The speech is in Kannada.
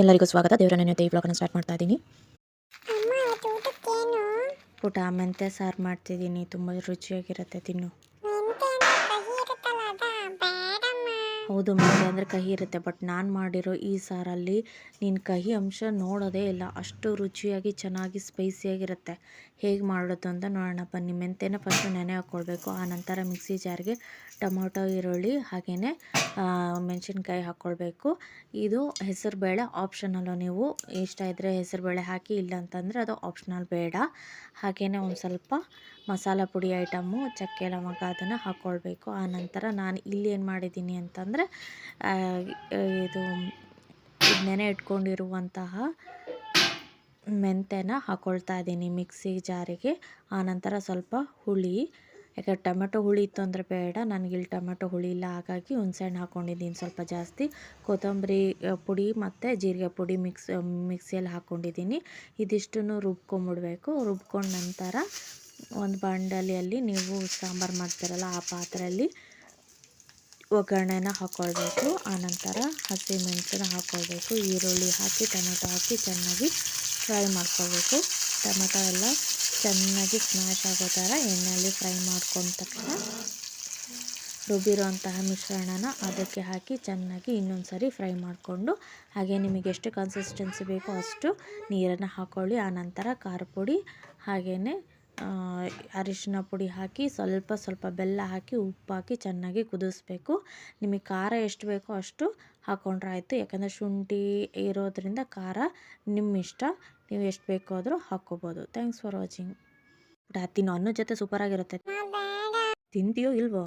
ಎಲ್ಲರಿಗೂ ಸ್ವಾಗತ. ದೇವರ ನೆನೆಯುತ್ತೆ ಈ ಬ್ಲಾಗನ್ನು ಸ್ಟಾರ್ಟ್ ಮಾಡ್ತಾ ಇದ್ದೀನಿ ಊಟ ಮೆಂತ್ಯ ಸಾರು ಮಾಡ್ತಿದ್ದೀನಿ. ತುಂಬ ರುಚಿಯಾಗಿರುತ್ತೆ ತಿನ್ನು. ಹೌದು ಮೆಂತ್ಯ ಅಂದರೆ ಕಹಿ ಇರುತ್ತೆ ಬಟ್ ನಾನು ಮಾಡಿರೋ ಈ ಸಾರಲ್ಲಿ ನೀನು ಕಹಿ ಅಂಶ ನೋಡೋದೇ ಇಲ್ಲ. ಅಷ್ಟು ರುಚಿಯಾಗಿ, ಚೆನ್ನಾಗಿ ಸ್ಪೈಸಿಯಾಗಿರುತ್ತೆ ಹೇಗೆ ಮಾಡೋದು ಅಂತ ನೋಡೋಣ. ಬನ್ನಿ ಮೆಂತ್ಯನ ಫಸ್ಟು ನೆನೆ ಹಾಕ್ಕೊಳ್ಬೇಕು ಆನಂತರ ಮಿಕ್ಸಿ ಜಾರ್ಗೆ ಟೊಮೊಟೊ, ಈರುಳ್ಳಿ ಹಾಗೆಯೇ ಮೆಣಸಿನ್ಕಾಯಿ ಹಾಕ್ಕೊಳ್ಬೇಕು ಇದು ಹೆಸರುಬೇಳೆ ಆಪ್ಷನಲ್ಲು ನೀವು ಇಷ್ಟ ಇದ್ದರೆ ಹೆಸರುಬೇಳೆ ಹಾಕಿ, ಇಲ್ಲ ಅಂತಂದರೆ ಅದು ಆಪ್ಷನಲ್ ಬೇಡ. ಹಾಗೆಯೇ ಒಂದು ಸ್ವಲ್ಪ ಮಸಾಲ ಪುಡಿ ಐಟಮು, ಚಕ್ಕೆ, ಲವಂಗ, ಅದನ್ನು ಹಾಕ್ಕೊಳ್ಬೇಕು ಆನಂತರ ನಾನು ಇಲ್ಲಿ ಏನು ಮಾಡಿದ್ದೀನಿ ಅಂತಂದರೆ ಇದು ಇದ್ ನೆನೆ ಇಟ್ಕೊಂಡಿರುವಂತಹ ಮೆಂತ್ಯನ ಹಾಕ್ಕೊಳ್ತಾ ಇದ್ದೀನಿ ಮಿಕ್ಸಿ ಜಾರಿಗೆ. ಆನಂತರ ಸ್ವಲ್ಪ ಹುಳಿ, ಯಾಕೆ ಟೊಮೆಟೊ ಹುಳಿ ಇತ್ತು ಅಂದರೆ ಬೇಡ ನನಗಿಲ್ಲಿ ಟೊಮೆಟೊ ಹುಳಿ ಇಲ್ಲ, ಹಾಗಾಗಿ ಹುಣಸೆಹಣ್ಣು ಹಾಕ್ಕೊಂಡಿದ್ದೀನಿ ಸ್ವಲ್ಪ ಜಾಸ್ತಿ. ಕೊತ್ತಂಬರಿ ಪುಡಿ ಮತ್ತು ಜೀರಿಗೆ ಪುಡಿ ಮಿಕ್ಸ್, ಮಿಕ್ಸಿಯಲ್ಲಿ ಹಾಕ್ಕೊಂಡಿದ್ದೀನಿ ಇದಿಷ್ಟನ್ನು ರುಬ್ಕೊಂಬಿಡ್ಬೇಕು. ರುಬ್ಕೊಂಡ ನಂತರ ಒಂದು ಬಾಂಡಲಿಯಲ್ಲಿ ನೀವು ಸಾಂಬಾರು ಮಾಡ್ತೀರಲ್ಲ ಆ ಪಾತ್ರೆಯಲ್ಲಿ ಒಗ್ಗರಣೆನ ಹಾಕ್ಕೊಳ್ಬೇಕು ಆನಂತರ ಹಸಿಮೆಣಸನ್ನ ಹಾಕ್ಕೊಳ್ಬೇಕು ಈರುಳ್ಳಿ ಹಾಕಿ, ಟೊಮೆಟೊ ಹಾಕಿ ಚೆನ್ನಾಗಿ ಫ್ರೈ ಮಾಡ್ಕೊಳ್ಬೇಕು. ಟೊಮೆಟೊ ಎಲ್ಲ ಚೆನ್ನಾಗಿ ಸ್ಮ್ಯಾಶ್ ಆಗೋ ಥರ ಎಣ್ಣೆಯಲ್ಲಿ ಫ್ರೈ ಮಾಡ್ಕೊಂಡ ತಕ್ಷಣ ರುಬ್ಬಿರೋಂತಹ ಮಿಶ್ರಣನ ಅದಕ್ಕೆ ಹಾಕಿ ಚೆನ್ನಾಗಿ ಇನ್ನೊಂದು ಸರಿ ಫ್ರೈ ಮಾಡಿಕೊಂಡು, ಹಾಗೆ ನಿಮಗೆ ಎಷ್ಟು ಕನ್ಸಿಸ್ಟೆನ್ಸಿ ಬೇಕೋ ಅಷ್ಟು ನೀರನ್ನು ಹಾಕ್ಕೊಳ್ಳಿ ಆನಂತರ ಖಾರ ಪುಡಿ, ಹಾಗೆಯೇ ಅರಿಶಿನ ಪುಡಿ ಹಾಕಿ ಸ್ವಲ್ಪ ಸ್ವಲ್ಪ ಬೆಲ್ಲ ಹಾಕಿ ಉಪ್ಪು ಹಾಕಿ ಚೆನ್ನಾಗಿ ಕುದಿಸ್ಬೇಕು. ನಿಮಗೆ ಖಾರ ಎಷ್ಟು ಬೇಕೋ ಅಷ್ಟು ಹಾಕ್ಕೊಂಡ್ರೆ ಆಯಿತು. ಯಾಕಂದರೆ ಶುಂಠಿ ಇರೋದ್ರಿಂದ ಖಾರ ನಿಮ್ಮ ಇಷ್ಟ. ನೀವು ಎಷ್ಟು ಬೇಕೋ ಆದರೂ ಹಾಕ್ಕೋಬೋದು. ಥ್ಯಾಂಕ್ಸ್ ಫಾರ್ ವಾಚಿಂಗ್ ಬಟ್ ತಿನ್ನೋ ಅನ್ನೋ ಜೊತೆ ಸೂಪರಾಗಿರುತ್ತೆ ತಿಂತೀಯೋ ಇಲ್ವೋ?